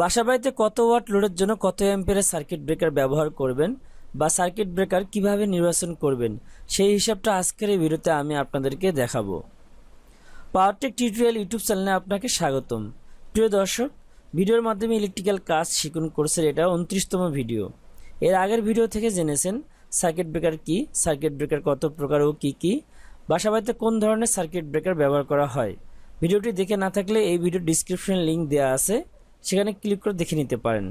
বাসা বাড়িতে কত ওয়াট লোডের জন্য কত অ্যাম্পিয়ারের সার্কিট ব্রেকার ব্যবহার করবেন বা সার্কিট ব্রেকার কীভাবে নির্বাচন করবেন, সেই হিসাবটা আজকের এই ভিডিওতে আমি আপনাদেরকে দেখাবো। পাওয়ারটেক টিউটোরিয়াল ইউটিউব চ্যানেলে আপনাকে স্বাগতম। প্রিয় দর্শক, ভিডিওর মাধ্যমে ইলেকট্রিক্যাল কাজ শিখুন কোর্সের এটা উনত্রিশতম ভিডিও। এর আগের ভিডিও থেকে জেনেছেন সার্কিট ব্রেকার কি, সার্কিট ব্রেকার কত প্রকার ও কী কী বাসা বাড়িতে কোন ধরনের সার্কিট ব্রেকার ব্যবহার করা হয়। ভিডিওটি দেখে না থাকলে এই ভিডিও ডিসক্রিপশন লিঙ্ক দেওয়া আছে। সেখানে ক্লিক করে দেখে নিতে পারেন।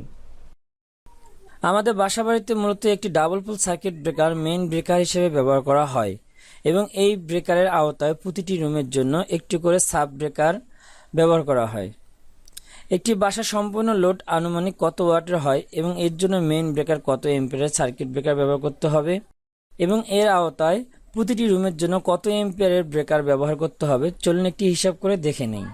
আমাদের বাসা বাড়িতে মূলত একটি double pole circuit breaker main breaker হিসেবে ব্যবহার করা হয় এবং এই ব্রেকারের আওতায় প্রতিটি রুমের জন্য একটি করে সাব ব্রেকার ব্যবহার করা হয়। একটি বাসা সম্পূর্ণ লোড আনুমানিক কত ওয়াটের হয় এবং এর জন্য মেইন ব্রেকার কত এম্পিয়ারের সার্কিট ব্রেকার ব্যবহার করতে হবে এবং এর আওতায় প্রতিটি রুমের জন্য কত এম্পিয়ারের ব্রেকার ব্যবহার করতে হবে চলুন একটি হিসাব করে দেখে নেই।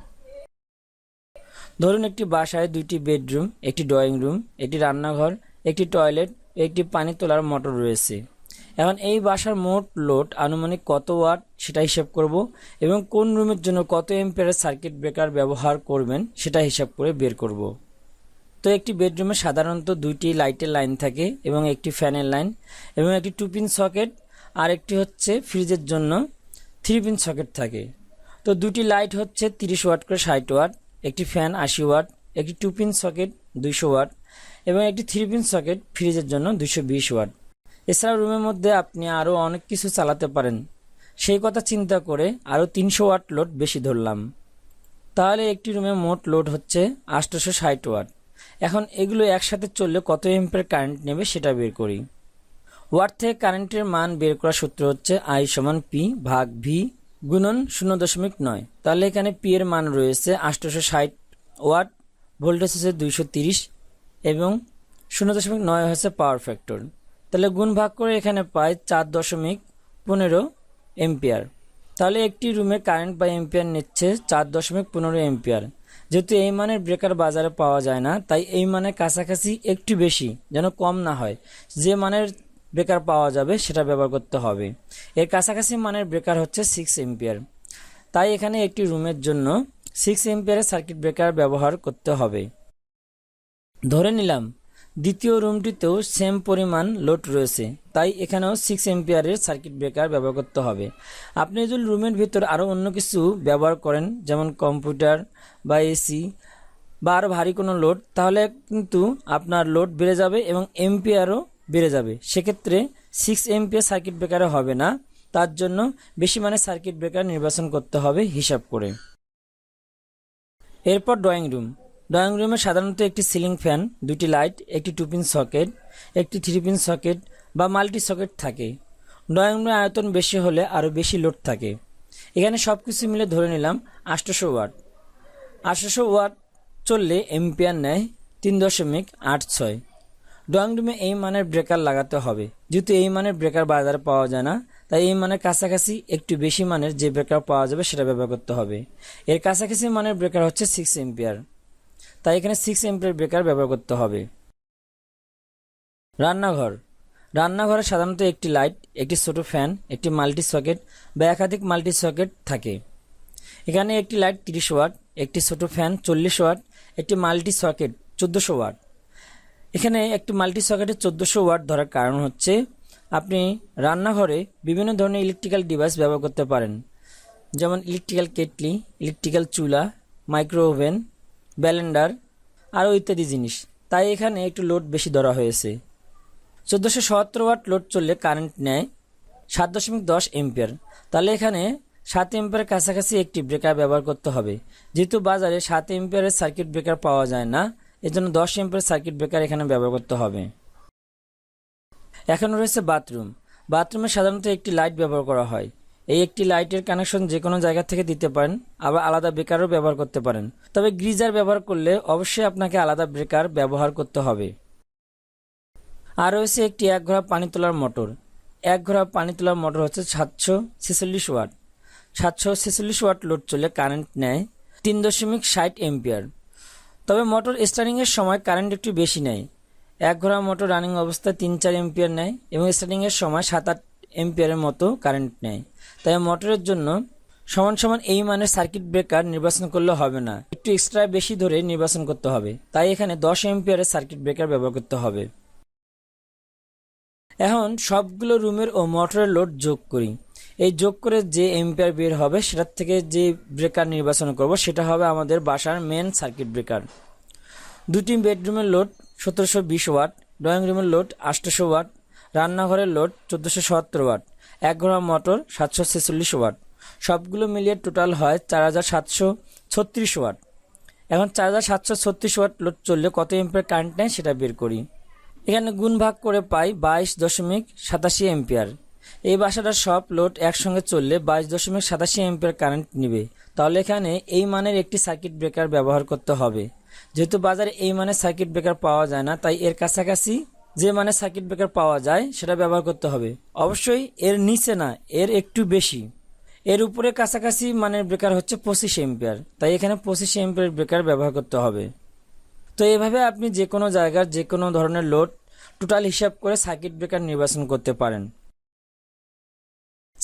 ধরুন একটি বাসায় দুইটি বেডরুম, একটি ড্রয়িং রুম, একটি রান্নাঘর, একটি টয়লেট, একটি পানি তোলার মোটর রয়েছে। এখন এই বাসার মোট লোড আনুমানিক কত ওয়াট সেটা হিসাব করব এবং কোন রুমের জন্য কত এম্পিয়ারের সার্কিট ব্রেকার ব্যবহার করবেন সেটা হিসাব করে বের করব। তো একটি বেডরুমে সাধারণত দুইটি লাইটের লাইন থাকে এবং একটি ফ্যানের লাইন এবং একটি টু পিন সকেট আর একটি হচ্ছে ফ্রিজের জন্য থ্রি পিন সকেট থাকে। তো দুটি লাইট হচ্ছে তিরিশ ওয়াট করে ষাট ওয়াট একটি ফ্যান আশি ওয়াট, একটি টু পিন সকেট দুইশো ওয়াট এবং একটি থ্রি পিন সকেট ফ্রিজের জন্য দুইশো বিশ ওয়াট। এছাড়া রুমের মধ্যে আপনি আরও অনেক কিছু চালাতে পারেন। সেই কথা চিন্তা করে আরও তিনশো ওয়াট লোড বেশি ধরলাম। তাহলে একটি রুমে মোট লোড হচ্ছে আটশোশো ষাট ওয়াট। এখন এগুলো একসাথে চললে কত এম্পের কারেন্ট নেবে সেটা বের করি। ওয়াট থেকে কারেন্টের মান বের করার সূত্র হচ্ছে আই সমান পি ভাগ ভি গুণন শূন্য দশমিক নয়। তাহলে এখানে পি এর মান রয়েছে আটশোশো ষাট ওয়াট, ভোল্টেজ হচ্ছে দুইশো তিরিশ এবং শূন্য দশমিক নয় হচ্ছে পাওয়ার ফ্যাক্টর। তাহলে গুণ ভাগ করে এখানে পাই চার দশমিক পনেরো এম্পিয়ার তাহলে একটি রুমে কারেন্ট বা এম্পিয়ার নিচ্ছে চার দশমিক পনেরো এম্পিয়ার যেহেতু এই মানের ব্রেকার বাজারে পাওয়া যায় না, তাই এই মানের কাছাকাছি একটু বেশি, যেন কম না হয়। যে মানের ব্রেকার পাওয়া যাবে, সেটা ব্যবহার করতে হবে। এর কাছাকাছি মানের ব্রেকার হচ্ছে সিক্স এম্পিয়ার তাই এখানে একটি রুমের জন্য সিক্স এম্পিয়ারের সার্কিট ব্রেকার ব্যবহার করতে হবে। ধরে নিলাম, দ্বিতীয় রুমটিতেও সেম পরিমাণ লোড রয়েছে, তাই এখানেও সিক্স এম্পিয়ারের সার্কিট ব্রেকার ব্যবহার করতে হবে। আপনি যদি রুমের ভিতর আরও অন্য কিছু ব্যবহার করেন, যেমন কম্পিউটার বা এসি বা আরও ভারী কোনো লোড তাহলে কিন্তু আপনার লোড বেড়ে যাবে এবং এম্পিয়ারও বেড়ে যাবে। সেক্ষেত্রে সিক্স এম্পিয়ার সার্কিট ব্রেকারে হবে না। তার জন্য বেশি মানে সার্কিট ব্রেকার নির্বাচন করতে হবে হিসাব করে। এরপর ড্রয়িং রুম ড্রয়িং রুমে সাধারণত একটি সিলিং ফ্যান দুটি লাইট একটি টু পিন সকেট একটি থ্রি পিন সকেট বা মাল্টি সকেট থাকে। ড্রয়িং রুমের আয়তন বেশি হলে আরও বেশি লোড থাকে। এখানে সব কিছু মিলে ধরে নিলাম আটশোশো ওয়াট। আটশোশো ওয়াট চললে এম্পিয়ার নেয় তিন দশমিক আট ছয়। ড্রয়িং রুমে এই মানের ব্রেকার লাগাতে হবে। যেহেতু এই মানের ব্রেকার বাজারে পাওয়া যায় না, তাই এই মানের কাছাকাছি একটু বেশি মানের যে ব্রেকার পাওয়া যাবে সেটা ব্যবহার করতে হবে। এর কাছাকাছি মানের ব্রেকার হচ্ছে সিক্স এম্পিয়ার তাই এখানে সিক্স এম্পিয়ার ব্রেকার ব্যবহার করতে হবে। রান্নাঘর। রান্নাঘরে সাধারণত একটি লাইট একটি ছোট ফ্যান একটি মাল্টি সকেট বা একাধিক মাল্টি সকেট থাকে। এখানে একটি লাইট তিরিশ ওয়াট একটি ছোট ফ্যান চল্লিশ ওয়াট একটি মাল্টি সকেট চোদ্দোশো ওয়াট এখানে একটি মাল্টি সকেটের চোদ্দোশো ওয়াট ধরার কারণ হচ্ছে আপনি রান্নাঘরে বিভিন্ন ধরনের ইলেকট্রিক্যাল ডিভাইস ব্যবহার করতে পারেন। যেমন ইলেকট্রিক্যাল কেটলি ইলেকট্রিক্যাল চুলা মাইক্রো ওভেন ব্যালেন্ডার আরও ইত্যাদি জিনিস। তাই এখানে একটু লোড বেশি ধরা হয়েছে। চোদ্দোশো সত্তর ওয়াট লোড চললে কারেন্ট নেয় সাত দশমিক দশ এম্পিয়ার তাহলে এখানে সাত এম্পিয়ারের কাছাকাছি একটি ব্রেকার ব্যবহার করতে হবে। যেহেতু বাজারে সাত এম্পিয়ারের সার্কিট ব্রেকার পাওয়া যায় না এজন্য দশ এম্পিয়ার সার্কিট ব্রেকার এখানে ব্যবহার করতে হবে। এখন রয়েছে বাথরুম বাথরুমে সাধারণত একটি লাইট ব্যবহার করা হয়। এই একটি লাইটের কানেকশন যে কোনো জায়গা থেকে দিতে পারেন, আবার আলাদা ব্রেকারও ব্যবহার করতে পারেন। তবে গ্রিজার ব্যবহার করলে অবশ্যই আপনাকে আলাদা ব্রেকার ব্যবহার করতে হবে। আর রয়েছে একটি এক ঘোড়া পানি তোলার মোটর এক ঘোড়া পানি তোলার মোটর হচ্ছে সাতশো ছেচল্লিশ ওয়াট সাতশো ছেচল্লিশ ওয়াট লোড চলে কারেন্ট নেয় তিন দশমিক ষাট এম্পিয়ার তবে মোটর স্টার্টিংয়ের সময় কারেন্ট একটু বেশি নেয়। এক ঘোড়া মোটর রানিং অবস্থায় তিন চার এম্পিয়ার নেয় এবং স্টার্টিংয়ের সময় সাত আট এম্পিয়ারের মতো কারেন্ট নেয়। তাই মোটরের জন্য সমান সমান এই মানের সার্কিট ব্রেকার নির্বাচন করলে হবে না। একটু এক্সট্রা বেশি ধরে নির্বাচন করতে হবে। তাই এখানে দশ এম্পিয়ারের সার্কিট ব্রেকার ব্যবহার করতে হবে। এখন সবগুলো রুমের ও মোটরের লোড যোগ করি। এই যোগ করে যে এম্পিয়ার বের হবে, সেটার থেকে যে ব্রেকার নির্বাচন করব, সেটা হবে আমাদের বাসার মেন সার্কিট ব্রেকার দুটি বেডরুমের লোড সতেরোশো বিশ ওয়াট ড্রয়িং রুমের লোড আটশোশো ওয়াট রান্নাঘরের লোড চোদ্দোশো সত্তর ওয়াট এক ঘোড়া মোটর সাতশো ছেচল্লিশ ওয়াট সবগুলো মিলিয়ে টোটাল হয় চার হাজার সাতশো ছত্রিশ ওয়াট এখন চার হাজার সাতশো ছত্রিশ ওয়াট লোড চললে কত এম্পিয়ার কারেন্ট নেয় সেটা বের করি। এখানে গুণ ভাগ করে পাই বাইশ দশমিক সাতাশি এম্পিয়ার এই বাসাটার সব লোড একসঙ্গে চললে বাইশ দশমিক সাতাশি এম্পিয়ার কারেন্ট নিবে। তাহলে এখানে এই মানের একটি সার্কিট ব্রেকার ব্যবহার করতে হবে। যেহেতু বাজারে এই মানের সার্কিট ব্রেকার পাওয়া যায় না, তাই এর কাছাকাছি যে মানে সার্কিট ব্রেকার পাওয়া যায়, সেটা ব্যবহার করতে হবে। অবশ্যই এর নিচে না, এর একটু বেশি। এর উপরে কাছাকাছি মানের ব্রেকার হচ্ছে পঁচিশ এম্পিয়ার তাই এখানে পঁচিশ এম্পিয়ার ব্রেকার ব্যবহার করতে হবে। তো এভাবে আপনি যে কোনো জায়গার যে কোনো ধরনের লোড টোটাল হিসাব করে সার্কিট ব্রেকার নির্বাচন করতে পারেন।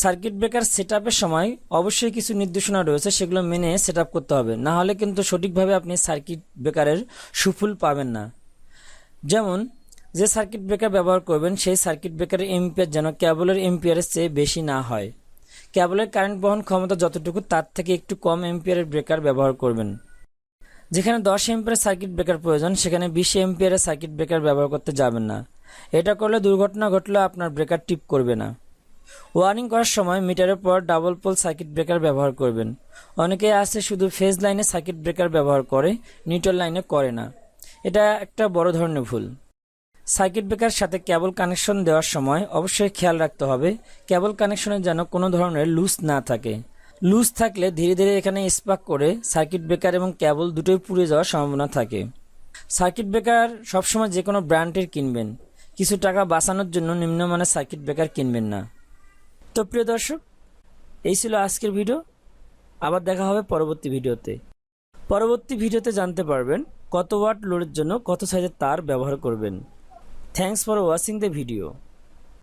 সার্কিট ব্রেকার সেট সময় অবশ্যই কিছু নির্দেশনা রয়েছে, সেগুলো মেনে সেট করতে হবে। না হলে কিন্তু সঠিকভাবে আপনি সার্কিট ব্রেকারের সুফল পাবেন না। যেমন, যে সার্কিট ব্রেকার ব্যবহার করবেন, সেই সার্কিট ব্রেকারের এম্পিয়ার যেন কেবলের এম্পিয়ারের চেয়ে বেশি না হয়। ক্যাবলের কারেন্ট বহন ক্ষমতা যতটুকু, তার থেকে একটু কম এম্পিয়ারের ব্রেকার ব্যবহার করবেন। যেখানে দশ এম্পিয়ারের সার্কিট ব্রেকার প্রয়োজন, সেখানে বিশ এম্পিয়ারের সার্কিট ব্রেকার ব্যবহার করতে যাবেন না। এটা করলে দুর্ঘটনা ঘটলে আপনার ব্রেকার টিপ করবে না। ওয়ারিং করার সময় মিটারের পর ডাবল পোল সার্কিট ব্রেকার ব্যবহার করবেন। অনেকে আছে শুধু ফেজ লাইনে সার্কিট ব্রেকার ব্যবহার করে, নিউট্রাল লাইনে করে না। এটা একটা বড় ধরনের ভুল। সার্কিট ব্রেকার সাথে কেবল কানেকশন দেওয়ার সময় অবশ্যই খেয়াল রাখতে হবে, কেবল কানেকশনে যেন কোনো ধরনের লুজ না থাকে। লুজ থাকলে ধীরে ধীরে এখানে স্পার্ক করে সার্কিট ব্রেকার এবং কেবল দুটোই পুড়ে যাওয়ার সম্ভাবনা থাকে। সার্কিট ব্রেকার সবসময় যে কোনো ব্র্যান্ডের কিনবেন। কিছু টাকা বাঁচানোর জন্য নিম্নমানের সার্কিট ব্রেকার কিনবেন না। তো প্রিয় দর্শক, এই ছিল আজকের ভিডিও। আবার দেখা হবে পরবর্তী ভিডিওতে। পরবর্তী ভিডিওতে জানতে পারবেন কত ওয়াট লোডের জন্য কত সাইজের তার ব্যবহার করবেন। Thanks for watching the video